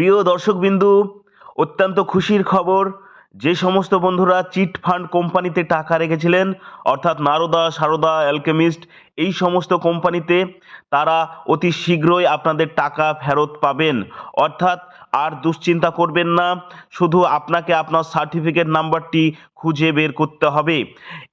প্রিয় দর্শকবিন্দু, অত্যন্ত খুশির খবর, যে সমস্ত বন্ধুরা চিট ফান্ড কোম্পানিতে টাকা রেখেছিলেন, অর্থাৎ নারদা, সারদা, অ্যালকেমিস্ট, এই সমস্ত কোম্পানিতে তারা অতি শীঘ্রই আপনাদের টাকা ফেরত পাবেন। অর্থাৎ আর দুশ্চিন্তা করবেন না, শুধু আপনাকে আপনার সার্টিফিকেট নাম্বারটি খুঁজে বের করতে হবে।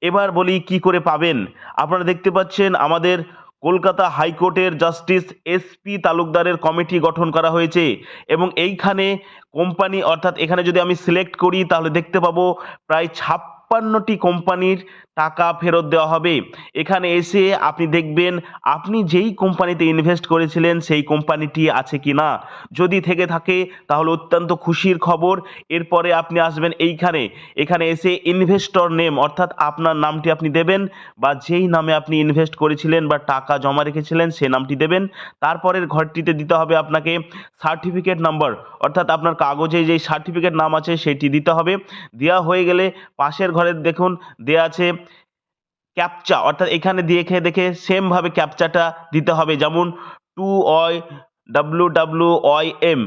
এবার বলি কি করে পাবেন? আপনারা দেখতে পাচ্ছেন আমাদের কলকাতা হাইকোর্টের জাস্টিস এসপি তালুকদারের কমিটি গঠন করা হয়েছে এবং এইখানে কোম্পানি অর্থাৎ এখানে যদি আমি সিলেক্ট করি তাহলে দেখতে পাবো প্রায় ছাপ্পান্নটি কোম্পানির টাকা ফেরত দেওয়া হবে। এখানে এসে আপনি দেখবেন, আপনি যেই কোম্পানিতে ইনভেস্ট করেছিলেন, সেই কোম্পানিটি আছে কি না যদি থেকে থাকে, তাহলে অত্যন্ত খুশির খবর। এরপরে আপনি আসবেন এইখানে। এখানে এসে ইনভেস্টর নেম অর্থাৎ আপনার নামটি আপনি দেবেন বা যেই নামে আপনি ইনভেস্ট করেছিলেন বা টাকা জমা রেখেছিলেন সেই নামটি দেবেন। তারপরের ঘরটিতে দিতে হবে আপনাকে সার্টিফিকেট নাম্বার অর্থাৎ আপনার কাগজে যেই সার্টিফিকেট নাম আছে, সেটি দিতে হবে। দেওয়া হয়ে গেলে পাশের ঘরে দেখুন দেয়া আছে ক্যাপচা অর্থাৎ এখানে দিয়ে দেখে সেমভাবে ক্যাপচাটা দিতে হবে। যেমন টু অয় ডাব্লু ডাব্লু ওয়াই এম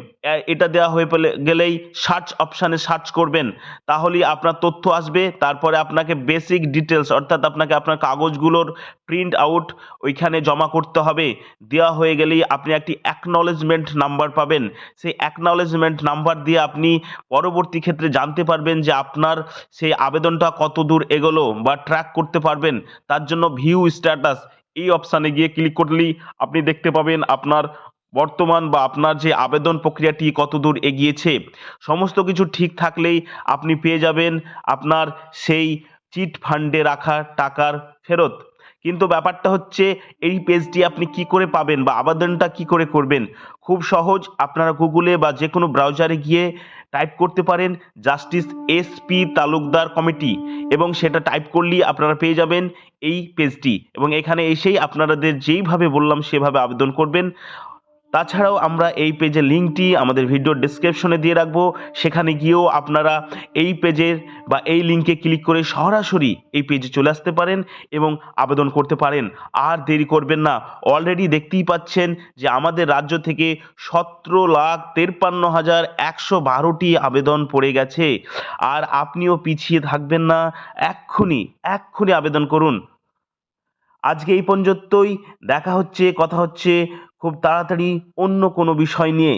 এটা দেওয়া হয়ে পেলে, গেলেই সার্চ অপশানে সার্চ করবেন। তাহলেই আপনার তথ্য আসবে, তারপরে আপনাকে বেসিক ডিটেলস অর্থাৎ আপনাকে আপনার কাগজগুলোর প্রিন্ট আউট ওইখানে জমা করতে হবে। দেওয়া হয়ে গেলেই আপনি একটি অ্যাকনলেজমেন্ট নাম্বার পাবেন। সেই অ্যাকনলেজমেন্ট নাম্বার দিয়ে আপনি পরবর্তী ক্ষেত্রে জানতে পারবেন যে আপনার সেই আবেদনটা কত দূর এগোলো বা ট্র্যাক করতে পারবেন। তার জন্য ভিউ স্ট্যাটাস এই অপশানে গিয়ে ক্লিক করলেই আপনি দেখতে পাবেন আপনার বর্তমান বা আপনার যে আবেদন প্রক্রিয়াটি কতদূর এগিয়েছে, সমস্ত কিছু ঠিক থাকলেই আপনি পেয়ে যাবেন আপনার সেই চিট ফান্ডে রাখা টাকার ফেরত। কিন্তু ব্যাপারটা হচ্ছে, এই পেজটি আপনি কি করে পাবেন বা আবেদনটা কি করে করবেন, খুব সহজ আপনারা গুগলে বা যে কোনো ব্রাউজারে গিয়ে টাইপ করতে পারেন জাস্টিস এসপি তালুকদার কমিটি এবং সেটা টাইপ করলেই আপনারা পেয়ে যাবেন এই পেজটি এবং এখানে এসেই আপনাদের যেইভাবে বললাম সেভাবে আবেদন করবেন। তাছাড়াও আমরা এই পেজের লিঙ্কটি আমাদের ভিডিও ডিসক্রিপশনে দিয়ে রাখব। সেখানে গিয়েও আপনারা এই পেজের বা এই লিঙ্কে ক্লিক করে সরাসরি এই পেজে চলে আসতে পারেন এবং আবেদন করতে পারেন। আর দেরি করবেন না অলরেডি দেখতেই পাচ্ছেন যে আমাদের রাজ্য থেকে সতেরো লাখ তেপ্পান্ন হাজার একশো বারোটি আবেদন পড়ে গেছে। আর আপনিও পিছিয়ে থাকবেন না, এক্ষুনি এক্ষুনি আবেদন করুন। আজকে এই পর্যন্তই, দেখা হচ্ছে, কথা হচ্ছে খুব তাড়াতাড়ি অন্য কোনো বিষয় নিয়ে